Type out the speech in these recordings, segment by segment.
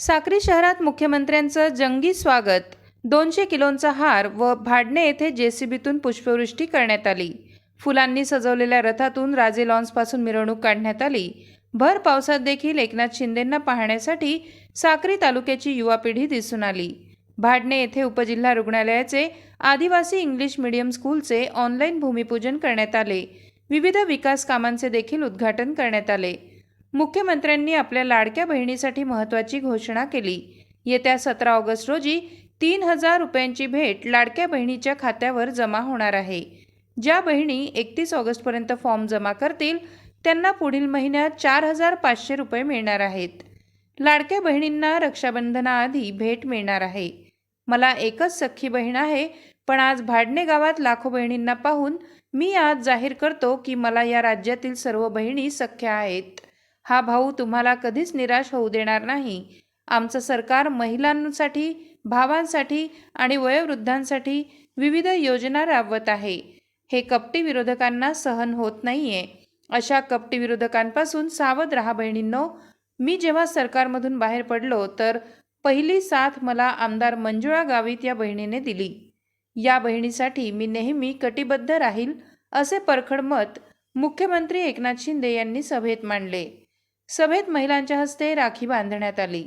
साक्री शहरात मुख्यमंत्र्यांचं जंगी स्वागत. दोनशे किलोंचा हार व भाडणे येथे जेसीबीतून पुष्पवृष्टी करण्यात आली. फुलांनी सजवलेल्या रथातून राजे लॉन्सपासून मिरवणूक काढण्यात आली. भर पावसात देखील एकनाथ शिंदेंना पाहण्यासाठी साक्री तालुक्याची युवा पिढी दिसून आली. भाडणे येथे उपजिल्हा रुग्णालयाचे आदिवासी इंग्लिश मीडियम स्कूलचे ऑनलाईन भूमिपूजन करण्यात आले. विविध विकास कामांचे देखील उद्घाटन करण्यात आले. मुख्यमंत्र्यांनी आपल्या लाडक्या बहिणीसाठी महत्त्वाची घोषणा केली. येत्या सतरा ऑगस्ट रोजी तीन हजार रुपयांची भेट लाडक्या बहिणीच्या खात्यावर जमा होणार आहे. ज्या बहिणी एकतीस ऑगस्टपर्यंत फॉर्म जमा करतील त्यांना पुढील महिन्यात चार हजार पाचशे रुपये मिळणार आहेत. लाडक्या बहिणींना रक्षाबंधनाआधी भेट मिळणार आहे. मला एकच सख्खी बहीण आहे पण आज भाडणे गावात लाखो बहिणींना पाहून मी आज जाहीर करतो की मला या राज्यातील सर्व बहिणी सख्या आहेत. हा भाऊ तुम्हाला कधीच निराश होऊ देणार नाही. आमचं सरकार महिलांसाठी भावांसाठी आणि वयोवृद्धांसाठी विविध योजना राबवत आहे. हे कपटी विरोधकांना सहन होत नाहीये. अशा कपटी विरोधकांपासून सावध राहा बहिणींनो. मी जेव्हा सरकारमधून बाहेर पडलो तर पहिली साथ मला आमदार मंजुळा गावित या बहिणीने दिली. या बहिणीसाठी मी नेहमी कटिबद्ध राहील असे परखड मत मुख्यमंत्री एकनाथ शिंदे यांनी सभेत मांडले. सभेत महिलांच्या हस्ते राखी बांधण्यात आली.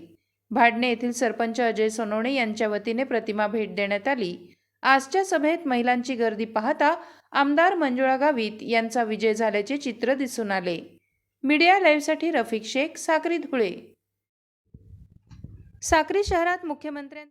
भाडणे येथील सरपंच अजय सोनवणे यांच्या वतीने प्रतिमा भेट देण्यात आली. आजच्या सभेत महिलांची गर्दी पाहता आमदार मंजुळा गावित यांचा विजय झाल्याचे चित्र दिसून आले. मीडिया लाईव्हसाठी रफिक शेख साक्री धुळे. साक्री शहरात मुख्यमंत्र्यां